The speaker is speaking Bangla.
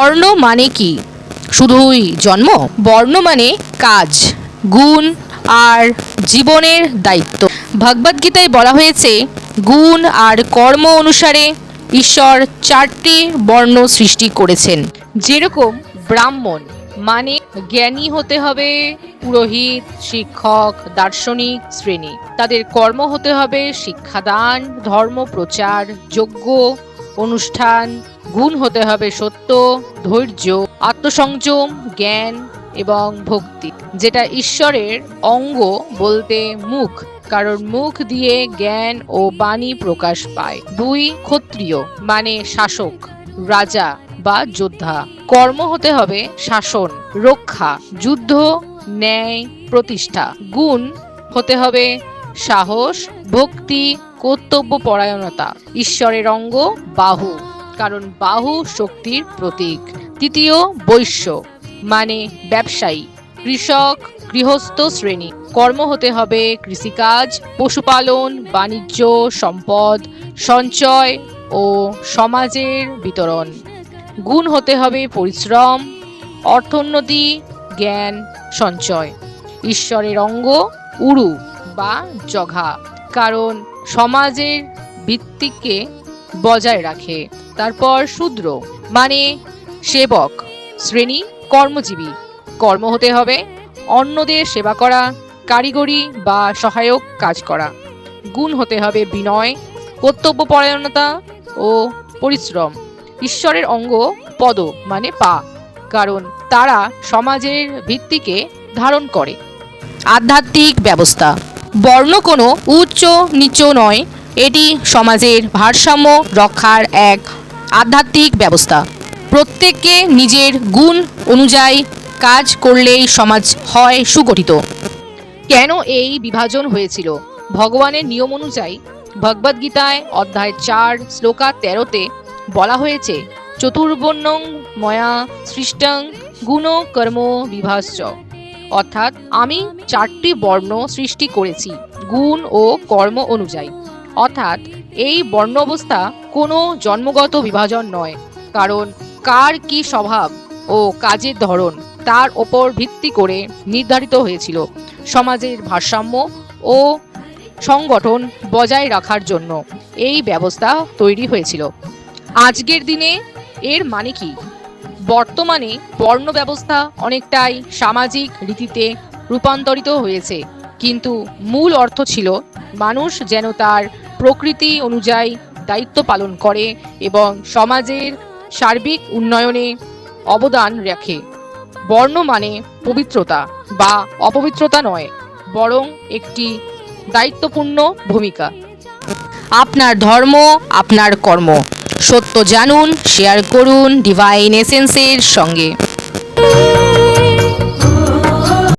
বর্ণ মানে কি? শুধুই জন্ম, বর্ণ মানে কাজ, গুণ আর জীবনের দায়িত্ব। ভগবদ্গীতায় বলা হয়েছে, গুণ আর কর্ম অনুসারে ঈশ্বর চারটি বর্ণ সৃষ্টি করেছেন। যেরকম ব্রাহ্মণ মানে জ্ঞানী হতে হবে, পুরোহিত, শিক্ষক, দার্শনিক শ্রেণি। তাদের কর্ম হতে হবে শিক্ষাদান, ধর্ম প্রচার যোগ্য অনুষ্ঠান, গুণ হতে হবে সত্য, ধৈর্য, আত্মসংযম, জ্ঞান এবং ভক্তি, যেটা ঈশ্বরের অঙ্গ বলতে মুখ, কারণ মুখ দিয়ে জ্ঞান ও বাণী প্রকাশ পায়। দুই, ক্ষত্রিয় মানে শাসক, রাজা বা যোদ্ধা। কর্ম হতে হবে শাসন, রক্ষা, যুদ্ধ, ন্যায়, প্রতিষ্ঠা। গুণ হতে হবে সাহস, ভক্তি কর্তব্য পরায়ণতা, ঈশ্বরের অঙ্গ, বাহু, কারণ বাহু শক্তির প্রতীক। তৃতীয়, বৈশ্য মানে ব্যবসায়ী, কৃষক, গৃহস্থ শ্রেণি। কর্ম হতে হবে কৃষিকাজ, পশুপালন, বাণিজ্য, সম্পদ, সঞ্চয় ও সমাজের বিতরণ। গুণ হতে হবে পরিশ্রম, অর্থোন্নতি, জ্ঞান, সঞ্চয়। ঈশ্বরের অঙ্গ উড়ু বা জঘা। কারণ সমাজের ভিত্তিকে বজায় রাখে। তারপর শূদ্র মানে সেবক, শ্রেণি, কর্মজীবী। কর্ম হতে হবে অন্যদের সেবা করা, কারিগরি বা সহায়ক কাজ করা। গুণ হতে হবে বিনয়, কর্তব্যপরায়ণতা ও পরিশ্রম। ঈশ্বরের অঙ্গ পদ মানে পা, কারণ তারা সমাজের ভিত্তিকে ধারণ করে। আধ্যাত্মিক ব্যবস্থা। বর্ণ কোনো উচ্চ নিচ নয়। এটি সমাজের ভারসাম্য রক্ষার এক আধ্যাত্মিক ব্যবস্থা। প্রত্যেককে নিজের গুণ অনুযায়ী কাজ করলেই সমাজ হয় সুগঠিত। কেন এই বিভাজন হয়েছিল? ভগবানের নিয়ম অনুযায়ী ভগবদ্গীতায় অধ্যায় চার, শ্লোকা তেরোতে বলা হয়েছে, চতুর্বর্ণং ময়া সৃষ্টং গুণ কর্ম বিভাজ্য অর্থাৎ আমি চারটি বর্ণ সৃষ্টি করেছি, গুণ ও কর্ম অনুযায়ী। অর্থাৎ এই বর্ণ অবস্থা কোনো জন্মগত বিভাজন নয়, কারণ কার কি স্বভাব ও কাজের ধরন তার ওপর ভিত্তি করে নির্ধারিত হয়েছিল সমাজের ভারসাম্য ও সংগঠন বজায় রাখার জন্য। এই ব্যবস্থা তৈরি হয়েছিল। আজকের দিনে এর মানে কি? বর্তমানে বর্ণ ব্যবস্থা অনেকটাই সামাজিক রীতিতে রূপান্তরিত হয়েছে। কিন্তু মূল অর্থ ছিল মানুষ যেন তার প্রকৃতি অনুযায়ী দায়িত্ব পালন করে এবং সমাজের সার্বিক উন্নয়নে অবদান রাখে। বর্ণ মানে পবিত্রতা বা অপবিত্রতা নয়, বরং একটি দায়িত্বপূর্ণ ভূমিকা। আপনার ধর্ম, আপনার কর্ম। সত্য জানুন শেয়ার করুন ডিভাইন এসেন্সের সঙ্গে।